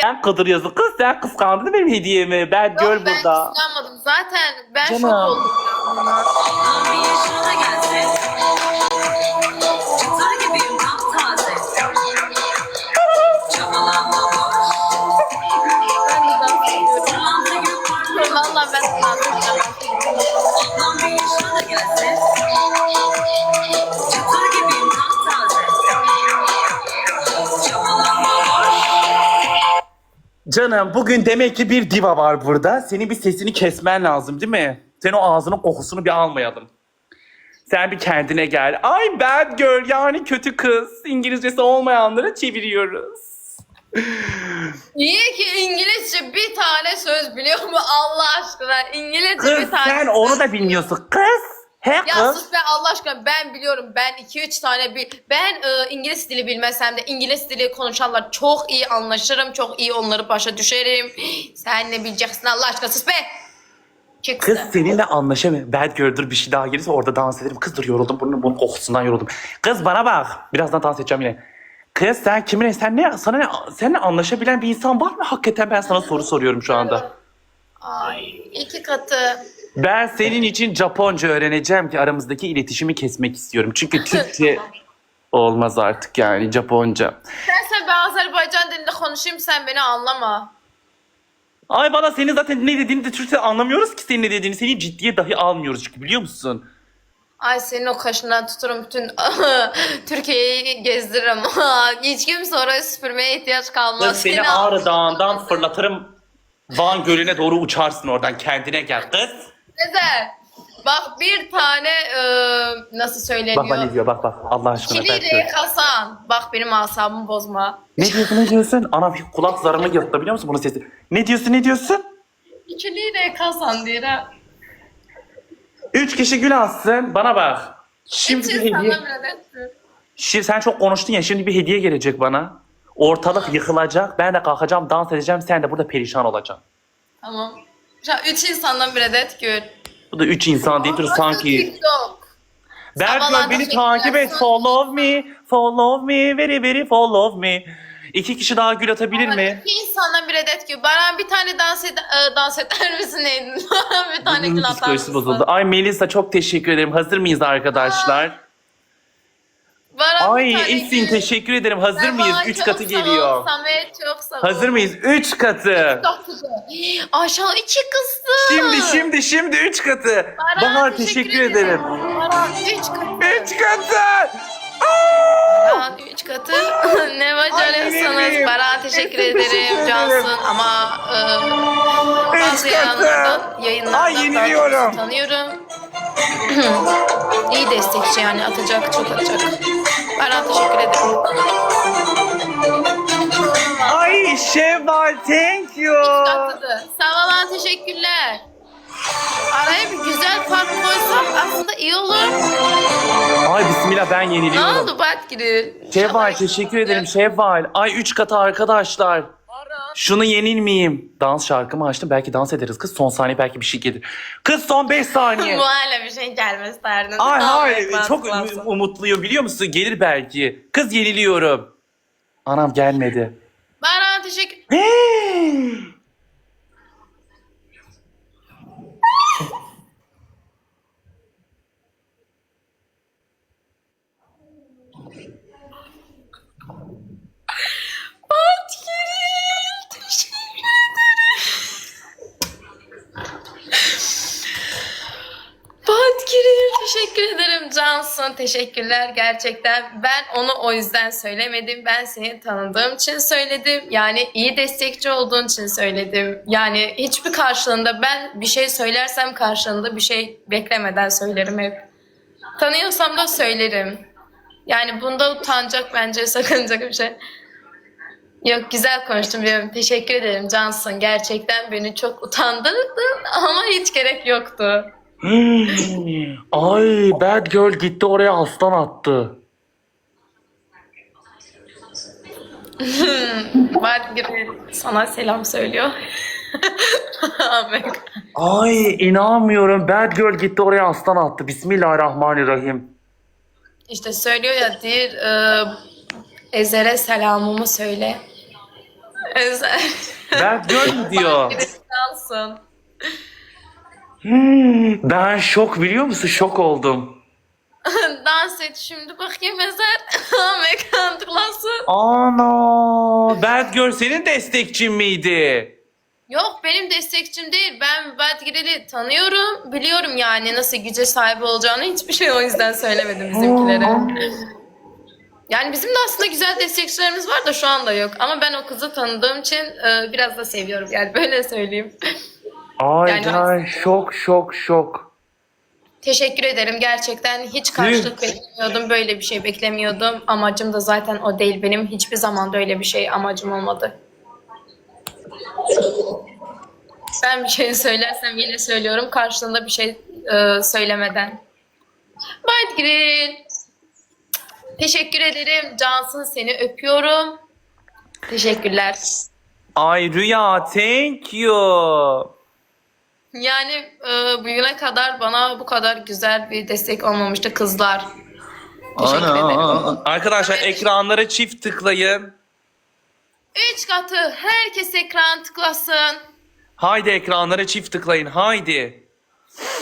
Sen Kadir yazı kız sen kıskandın benim hediyemi. Ben Yok, göl ben burada. kıskanmadım. Zaten ben şok Canım. oldum. Çabalanma boş. Ben de dans ediyorum. Valla ben dans. Canım bugün demek ki bir diva var burada. Senin bir sesini kesmen lazım değil mi? Sen o ağzının kokusunu bir almayalım. Sen bir kendine gel. Ay bad girl yani kötü kız. İngilizcesi olmayanları çeviriyoruz. Niye ki İngilizce bir tane söz biliyor mu Allah aşkına? İngilizce Kız bir tane sen söz- onu da bilmiyorsun. Kız. He Ya kız. sus be Allah aşkına ben biliyorum ben 2-3 tane bil ben e, İngiliz dili bilmesem de İngiliz dili konuşanlar çok iyi anlaşırım çok iyi onları başa düşerim sen ne bileceksin Allah aşkına sus be Çık Kız sen. seninle anlaşamıyorum. Bad girl dur bir şey daha gelirse orada dans ederim. Kız dur yoruldum bunun, bunun kokusundan yoruldum. Kız bana bak. Birazdan dans edeceğim yine. Kız sen kiminle sen ne sana ne seninle anlaşabilen bir insan var mı? Hakikaten ben sana soru soruyorum şu anda. Ay iki katı Ben senin için Japonca öğreneceğim ki aramızdaki iletişimi kesmek istiyorum. Çünkü Türkçe olmaz artık yani Japonca. sen ben Azerbaycan dilinde konuşayım sen beni anlama Ay bana senin zaten ne dediğini de Türkçe anlamıyoruz ki senin ne dediğini. Seni ciddiye dahi almıyoruz çünkü biliyor musun? Ay senin o kaşından tuturum bütün Türkiye'yi gezdiririm hiç kimse oraya süpürmeye ihtiyaç kalmaz seni Seni Ağrı Dağı'ndan fırlatırım. Van Gölü'ne doğru uçarsın oradan. Kendine gel kız. Sezer bak bir tane e, nasıl söyleniyor Bak ne diyor bak bak Allah aşkına. R Hasan. Bak benim asabımı bozma. Ne diyorsun ne diyorsun? Anam kulak zarımı yırttı biliyor musun bunun sesi? Ne diyorsun ne diyorsun? R Hasan diye. Üç kişi gül atsın bana bak. Şimdi bir hediye. Şimdi sen çok konuştun ya şimdi bir hediye gelecek bana. Ortalık yıkılacak. Ben de kalkacağım dans edeceğim. Sen de burada perişan olacaksın. Tamam. Şu an üç insandan bir adet gör. Bu da üç insan değil dur sanki. Sabahlar beni takip et. Follow me. Follow me. Very very follow me. İki kişi daha gül atabilir mi? İki insandan bir adet gör. Bana bir tane dans, ed e, dans eder misin Eylül? bir tane Bunun gül atar psikolojisi mısın? bozuldu. Ay Melisa çok teşekkür ederim. Hazır mıyız arkadaşlar? Bana Ay bir tane Esin gül. teşekkür ederim. Hazır Ben mıyız? Üç çok katı sağ ol, geliyor. Samet çok sağ ol. Hazır mıyız? Üç katı. Çok güzel. Aşağı iki kızdı. Şimdi şimdi şimdi üç katı. Baran, Bahar teşekkür ederim. Baran üç katı. Üç katı. Baran üç katı. ne başarıyorsunuz? Ay, Baran teşekkür teşekkür ederim ederim. Cansın ama e, Üç bazı katı. yayınlardan, yayınlardan Ay, daha yeniliyorum. çok tanıyorum. İyi destekçi yani atacak çok atacak. Baran teşekkür ederim. Ay Şevval thank you. Katıdı. Sağ ol lan teşekkürler. Araya bir güzel fark koysam aslında iyi olur. Ay bismillah ben Ne yeniliyorum. oldu Batgiri? Şevval teşekkür ederim Şevval. Ay üç katı arkadaşlar. Şunu yenilmeyeyim. Dans şarkımı açtım. Belki dans ederiz kız. Son saniye belki bir şey gelir. Kız son 5 saniye. Bu hala bir şey gelmez Ternin. Ay Tamam, hay yapmaz, çok üm- umutluyum biliyor musun? Gelir belki. Kız yeniliyorum. Anam gelmedi. Baran teşekkür... Cansın. Teşekkürler gerçekten. Ben onu o yüzden söylemedim. Ben seni tanıdığım için söyledim. Yani iyi destekçi olduğun için söyledim. Yani hiçbir karşılığında ben bir şey söylersem karşılığında bir şey beklemeden söylerim hep. Tanıyorsam da söylerim. Yani bunda utanacak bence sakınacak bir şey. Yok güzel konuştun biliyorum. Teşekkür ederim Cansın. Gerçekten beni çok utandırdın ama hiç gerek yoktu. Ay bad girl gitti oraya aslan attı. Var gibi sana selam söylüyor. Ay inanmıyorum bad girl gitti oraya aslan attı. Bismillahirrahmanirrahim. işte söylüyor ya dir e, Ezer'e selamımı söyle. Berk Göl mü diyor? Cansın. Hmm, ben şok biliyor musun? Şok oldum. Dans et şimdi bakayım Ezel. Mekan tıklasın. Ana! Berk Göl senin destekçin miydi? Yok benim destekçim değil. Ben Badgirel'i tanıyorum. Biliyorum yani nasıl güce sahip olacağını. Hiçbir şey o yüzden söylemedim bizimkilere. Yani bizim de aslında güzel destekçilerimiz var da şu anda yok. Ama ben o kızı tanıdığım için e, biraz da seviyorum. Yani böyle söyleyeyim. Ay Yani- ben şok şok şok. Teşekkür ederim gerçekten. Hiç karşılık beklemiyordum. Böyle bir şey beklemiyordum. Amacım da zaten o değil. Benim hiçbir zaman da öyle bir şey amacım olmadı. Ben bir şey söylersem yine söylüyorum. Karşılığında bir şey e, söylemeden. Badgiril. Teşekkür ederim. Cansın seni öpüyorum. Teşekkürler. Ay Rüya thank you. Yani e, bugüne kadar bana bu kadar güzel bir destek olmamıştı kızlar. Teşekkür ederim. Arkadaşlar ekranlara çift tıklayın. Üç katı herkes ekran tıklasın. Haydi ekranlara çift tıklayın haydi.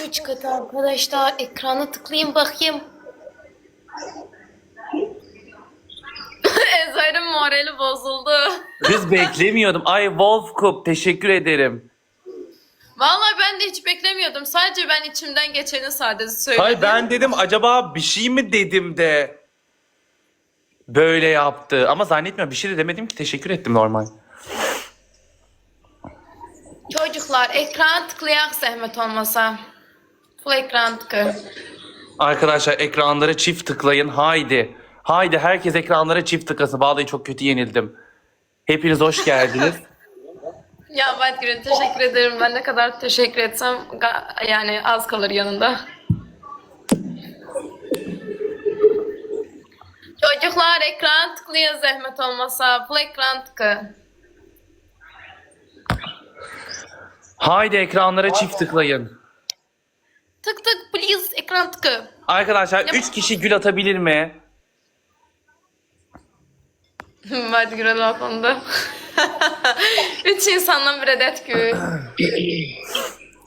Üç katı arkadaşlar ekranı tıklayın bakayım. Ezber'in morali bozuldu. Kız beklemiyordum. Ay Wolf Cup teşekkür ederim. Vallahi ben de hiç beklemiyordum. Sadece ben içimden geçeni sadece söyledim. Hayır ben dedim acaba bir şey mi dedim de böyle yaptı. Ama zannetmiyorum bir şey de demedim ki teşekkür ettim normal. Çocuklar ekran tıklayak zahmet olmasa. Full ekran tıkı. Arkadaşlar ekranlara çift tıklayın haydi. Haydi herkes ekranlara çift tıklasın. Vallahi çok kötü yenildim. Hepiniz hoş geldiniz. Ya Badgül'ün teşekkür ederim. Ben ne kadar teşekkür etsem yani az kalır yanında. Çocuklar ekran tıklayın zahmet olmasa. Full ekran tıkı. Haydi ekranlara çift tıklayın. Tık tık please ekran tıkı. Arkadaşlar 3 kişi gül atabilir mi? Badgül'ün o konuda. Üç insandan bir adet gül.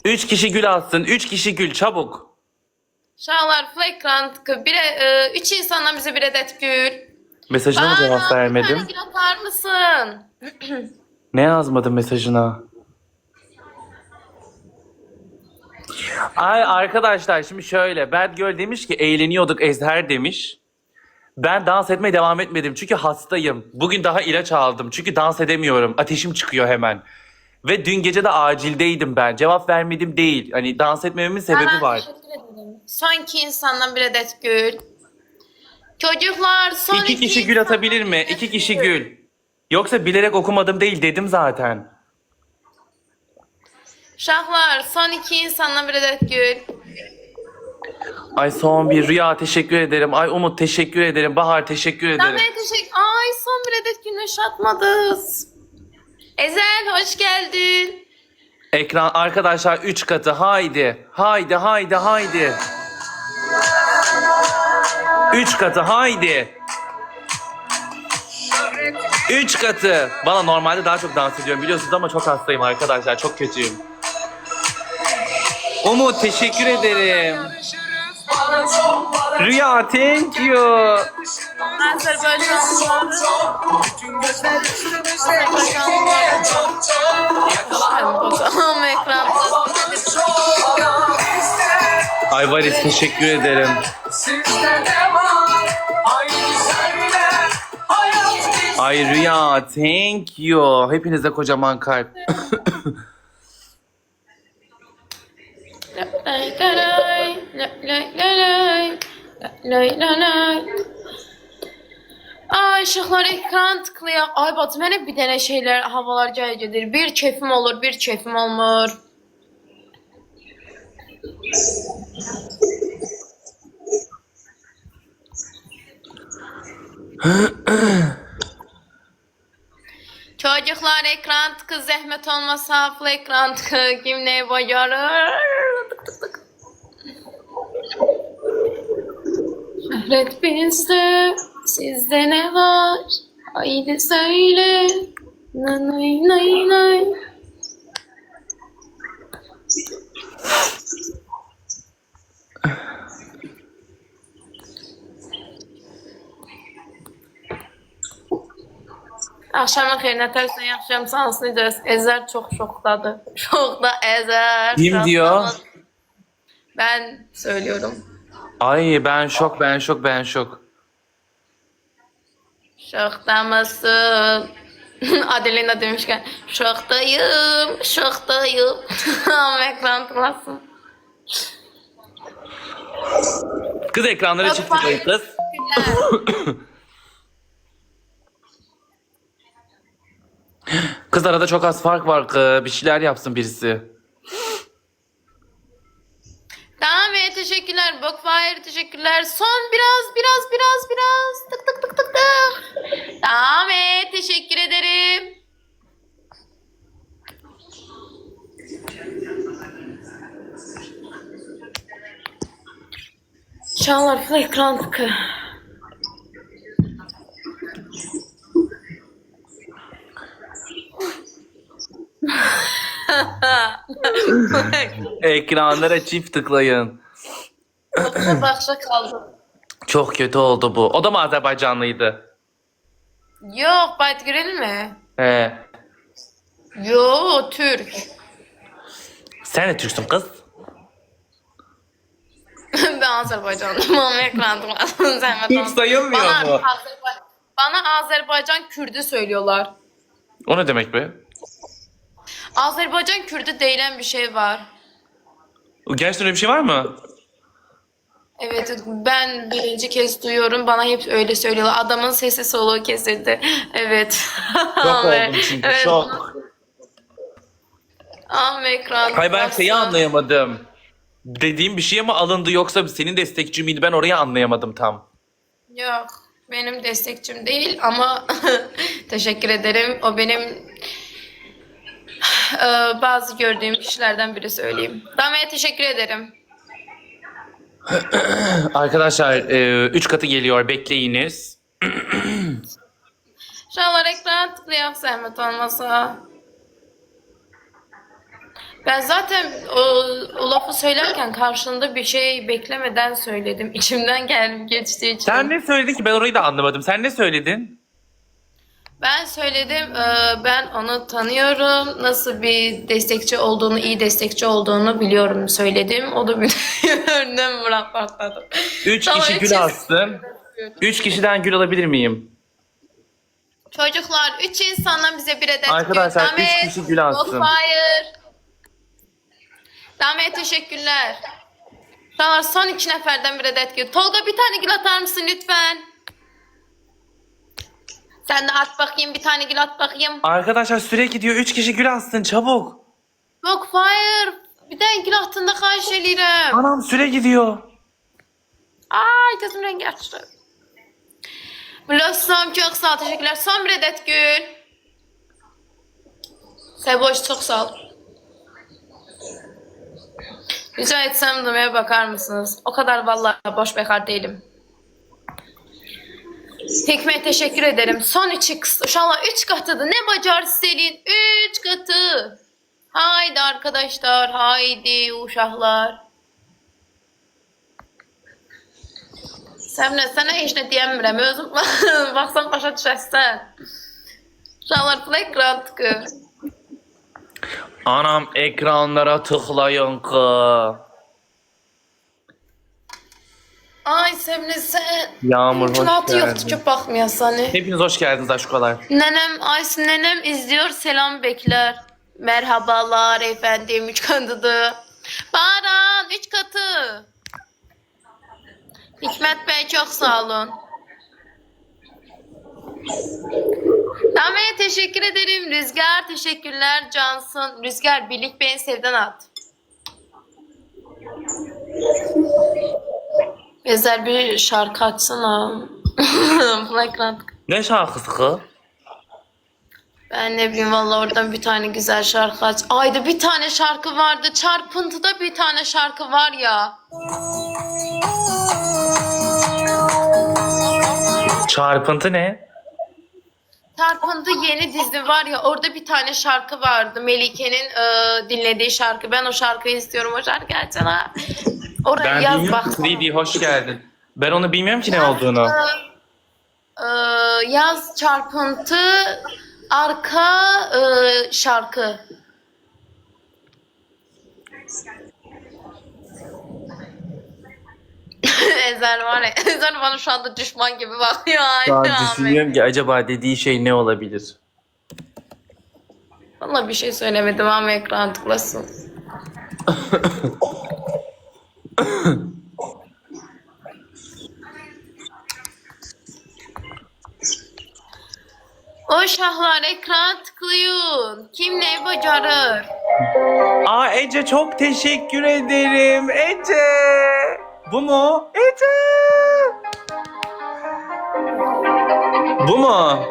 3 kişi gül atsın. 3 kişi gül çabuk. Şahlar tıkı. Bir, e, üç insandan bize bir adet gül. Mesajına mı cevap Bir tane vermedim? gül atar mısın? Ne yazmadım mesajına? Ay arkadaşlar şimdi şöyle Bad Girl demiş ki eğleniyorduk Ezher demiş. Ben dans etmeye devam etmedim çünkü hastayım. Bugün daha ilaç aldım çünkü dans edemiyorum. Ateşim çıkıyor hemen. Ve dün gece de acildeydim ben. Cevap vermedim değil. Hani dans etmememin sebebi var. iki insandan bir adet gül. Çocuklar son İki kişi gül atabilir mi? İki kişi gül. Yoksa bilerek okumadım değil dedim zaten. Şahlar son iki insandan bir adet gül. Ay son bir Rüya teşekkür ederim. Ay Umut teşekkür ederim. Bahar teşekkür Ben ederim. de teşekkür... Ay son bir adet güneş atmadız. Ezel hoş geldin. Ekran arkadaşlar 3 katı haydi. Haydi haydi haydi. 3 katı haydi. 3 katı. Bana normalde daha çok dans ediyorum biliyorsunuz ama çok hastayım arkadaşlar. Çok kötüyüm. Umut teşekkür ederim. Rüya thank you. Ayvaris teşekkür ederim. Ay Rüya thank you. Hepinize kocaman kalp. Lay lay. Ay ışıklar ekran tıklıyor. Ay Batım hep bir tane şeyler havalar cayıcıdır. Bir keyfim olur, bir keyfim olmur. Çocuklar ekran tıkı zahmet olmasa full ekran tıkı kim ne bacarır? Şöhret bizde, sizde ne var? Haydi söyle, Nay nay nay. Akşamın xeyir, nətərsən yaxşıyam, sağ necəs? Ezer çok şokdadır. Şokda Ezer. Kim Sağ- diyor? Ben söylüyorum. Ay ben şok ben şok ben şok. Şokda mısın? Adelina demişken şoktayım, şoktayım. Ama ekran tıklasın. Kız ekranlara Yok, çift tıklayın kız. Kız arada çok az fark var. kız. Bir şeyler yapsın birisi. Tamam ya teşekkürler. Bookfire teşekkürler. Son biraz biraz biraz biraz. Tık tık tık tık tık. Tamam teşekkür ederim. Full ekran tıkı. Ekranlara çift tıklayın. Bakışa kaldım. Çok kötü oldu bu. O da mı Azerbaycanlıydı? Yok Batgiril mi? He. Yo Türk. Sen de Türksün kız. ben Azerbaycanlıyım ama ekrandım. Türk sayılmıyor bana, bu. Azerba- bana Azerbaycan Kürdü söylüyorlar. O ne demek be? Azerbaycan Kürdü değilen bir şey var. Gerçekten öyle bir şey var mı? Evet ben birinci kez duyuyorum. Bana hep öyle söylüyorlar. Adamın sesi soluğu kesildi. Evet. Ve- oldum çünkü evet, şok. Ama ekran. Hayır ben şeyi anlayamadım. Dediğim bir şeye mi alındı yoksa senin destekçi miydi ben orayı anlayamadım tam. Yok. Benim destekçim değil ama teşekkür ederim. O benim eee, bazı gördüğüm kişilerden biri söyleyeyim. Damla'ya teşekkür ederim. Arkadaşlar 3 katı geliyor bekleyiniz. Şu anlar ekrana tıklayak zahmet olmasa. Ben zaten o, o lafı söylerken karşında bir şey beklemeden söyledim. İçimden gelip geçtiği için. Sen ne söyledin ki ben orayı da anlamadım. Sen ne söyledin? Ben söyledim, eee, ben onu tanıyorum. Nasıl bir destekçi olduğunu, iyi destekçi olduğunu biliyorum söyledim. O da önünden bırak patladı. 3 Tamam, kişi üç gül astın. 3 kişiden gül alabilir miyim? Çocuklar, üç insandan bize bir adet Arkadaşlar, gül. üç Damet, kişi gül atsın. Godfire. Damet teşekkürler. Tamam, son iki neferden bir adet gül. Tolga bir tane gül atar mısın lütfen? Sen de at bakayım, bir tane gül at bakayım. Arkadaşlar süre gidiyor. 3 kişi gül astın çabuk. Godfire, bir tane gül attığında elirəm. Anam süre gidiyor. Ay gözüm rengi açtı. Blossom çok sağ ol teşekkürler. Son bir adet gül. Seboş çok sağ ol. Rica etsem demeye bakar mısınız? O kadar vallahi boş bekar değilim. Hikmet teşekkür ederim. Son üçü kısa. İnşallah üç katıdı. Ne bacar Selin? Üç katı. Haydi arkadaşlar. Haydi uşaklar. Səmrə, sənə heç nə deyəmirəm. Özüm baxsan başa düşəsən. Uşaqlar playground tıkı. Anam ekranlara tıklayın kız. Ay Səmrə, sən... Yağmur hoş yoxdur geldin. ki, baxmayasan. Hepiniz hoş geldiniz aşkolar. Nənəm, Aysin nənəm izliyor, selam bekler. Merhabalar efendim, üç katıdı. Baran, üç katı. Hikmet Bey çok sağ olun. Dame'ye teşekkür ederim. Rüzgar teşekkürler Cansın. Rüzgar birlik beni sevden at. Özel bir şarkı açsana. Blackrock. Ne şarkısı kız? Ben ne bileyim valla oradan bir tane güzel şarkı aç. Ayda bir tane şarkı vardı. Çarpıntıda bir tane şarkı var ya. Çarpıntı ne? Çarpıntı yeni dizi var ya orada bir tane şarkı vardı. Melike'nin e, dinlediği şarkı. Ben o şarkıyı istiyorum. O şarkı açana. Oraya Ben yaz bak. ki 3D hoş geldin. Ben onu bilmiyorum ki ne olduğunu. E, yaz çarpıntı arka e, şarkı. Ezel var ya. Ezel bana şu anda düşman gibi bakıyor. Şu an düşünüyorum ki acaba dediği şey ne olabilir? Valla bir şey söylemedim ama ekran tıklasın. o şahlar ekran tıklıyor. Kim ne bacarır? Aa Ece çok teşekkür ederim. Ece. Bu mu? Ece. Bu mu?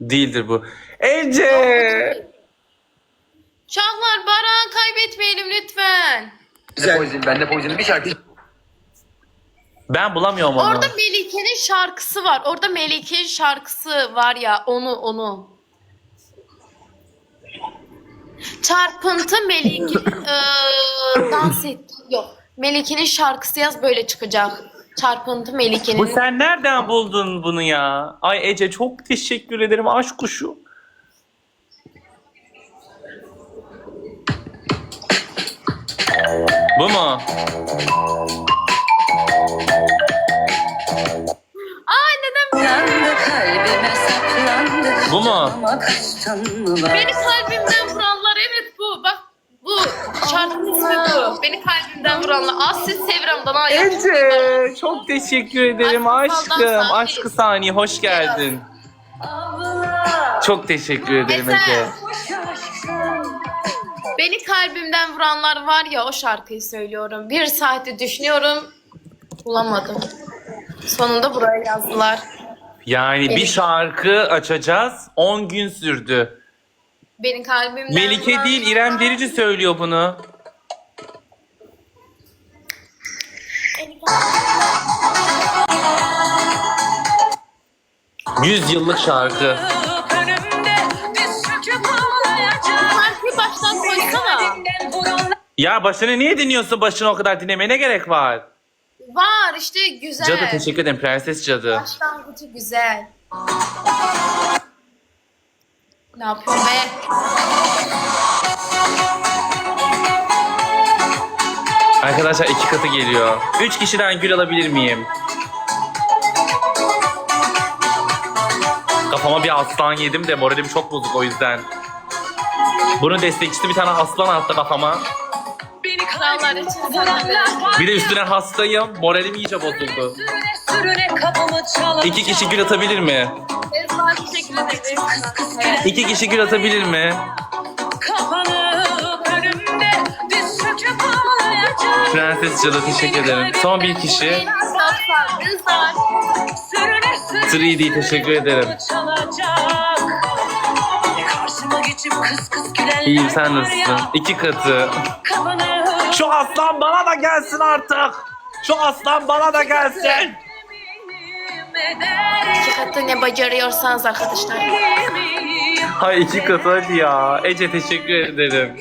Değildir bu. Ece. Şahlar baran kaybetmeyelim lütfen. De Poison, ben de Poison'un bir şarkı Ben bulamıyorum onu. Orada Melike'nin şarkısı var. Orada Melike'nin şarkısı var ya onu onu. Çarpıntı Melike'nin eee, dans et. Yok. Melike'nin şarkısı yaz böyle çıkacak. Çarpıntı Bu Melike'nin. sen nereden buldun bunu ya? Ay Ece çok teşekkür ederim aşk kuşu. Bu mu? Ay neden. Bu mu? Beni kalbimden vuranlar evet bu. Bak bu şarkının Beni kalbimden vuranlar. Asil Sevram'dan ha. Ece çok teşekkür ederim Aşkı aşkım. Saniye. Aşkı saniye hoş geldin. Çok teşekkür ederim. Ece. Beni kalbimden vuranlar var ya o şarkıyı söylüyorum. Bir saati düşünüyorum. Bulamadım. Sonunda buraya yazdılar. Yani bir şarkı açacağız 10 gün sürdü. Beni kalbimden Melike vuranlar- değil İrem Derici söylüyor bunu. Yüz yıllık şarkı. Şarkıyı baştan koysana. Ya başını niye dinliyorsun başını o kadar dinlemeye ne gerek var? Var işte güzel. Cadı teşekkür ederim prenses cadı. Başlangıcı güzel. Ne yapıyorsun be? Arkadaşlar iki katı geliyor. Üç kişiden gül alabilir miyim? Kafama bir aslan yedim de moralim çok bozuk o yüzden. Bunun destekçisi bir tane aslan attı kafama. beni Krallar için Bir de üstüne hastayım. Moralim iyice bozuldu. İki kişi gül atabilir mi? Esma teşekkür ederim. İki kişi gül atabilir mi? Prenses Cadı teşekkür ederim. Son bir kişi. Rızar. Sürüne sürüne 3D teşekkür ederim. İyiyim sen nasılsın? İki katı. Şu aslan bana da gelsin artık. Şu aslan bana da gelsin. İki katı ne bacarıyorsanız arkadaşlar. Hay iki katı hadi ya. Ece teşekkür ederim.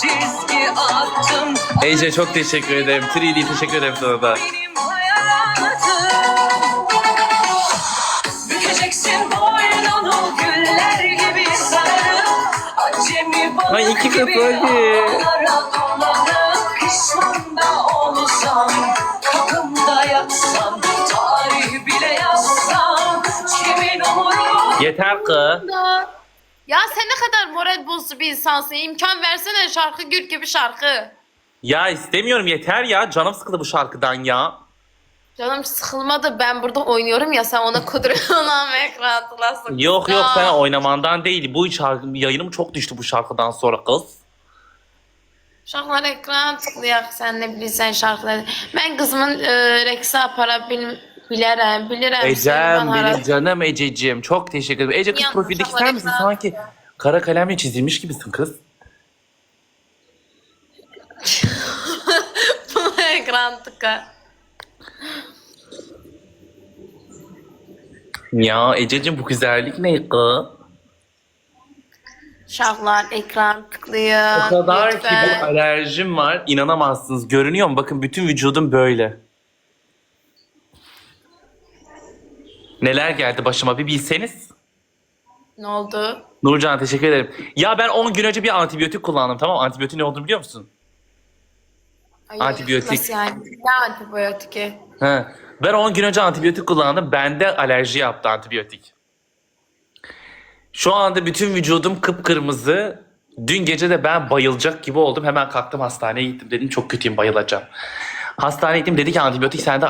Çizgi attım. Ece çok teşekkür ederim. 3D teşekkür ederim sana da. Benim hayatım. Bükeceksin boynunu güller gibi sararıp Acemi balık Ay, iki gibi hadi. ağlara dolanıp Pişman da olsam kapımda yatsam Tarih bile yazsam kimin umuru Yeter kı. Ya sen ne kadar moral bozucu bir insansın. İmkan versene şarkı gül gibi şarkı. Ya istemiyorum yeter ya. Canım sıkıldı bu şarkıdan ya. Canım sıkılmadı. Ben burada oynuyorum ya sen ona kuduruyorsun ama ekran atlasın. Yok yok sen oynamandan değil. Bu şarkı yayınım çok düştü bu şarkıdan sonra kız. Şarkılar ekran tıklayak sen ne bilirsen şarkıları. Ben kızımın e, reksa para bil, bilərəm, bilirəm. Ecem Sevman benim Aras. canım Ececiğim. Çok teşekkür ederim. Ece kız Yanlış profildeki ama sen misin? reklam. Sanki kara kalemle çizilmiş gibisin kız. ekran tıka. Ya Ececiğim bu güzellik ne kız? Şahlar ekran tıklıyor. O kadar ki Lütfen. bu alerjim var. inanamazsınız. Görünüyor mu? Bakın bütün vücudum böyle. Neler geldi başıma bir bilseniz. Ne oldu? Nurcan teşekkür ederim. Ya ben 10 gün önce bir antibiyotik kullandım tamam mı? Antibiyotik ne olduğunu biliyor musun? Ay, Antibiyotik. Nasıl yani? Ne antibiyotiki? He. Ben 10 gün önce antibiyotik kullandım. Bende alerji yaptı antibiyotik. Şu anda bütün vücudum kıpkırmızı. Dün gece de ben bayılacak gibi oldum. Hemen kalktım hastaneye gittim. Dedim çok kötüyüm bayılacağım. Hastaneye gittim dedi ki antibiyotik sende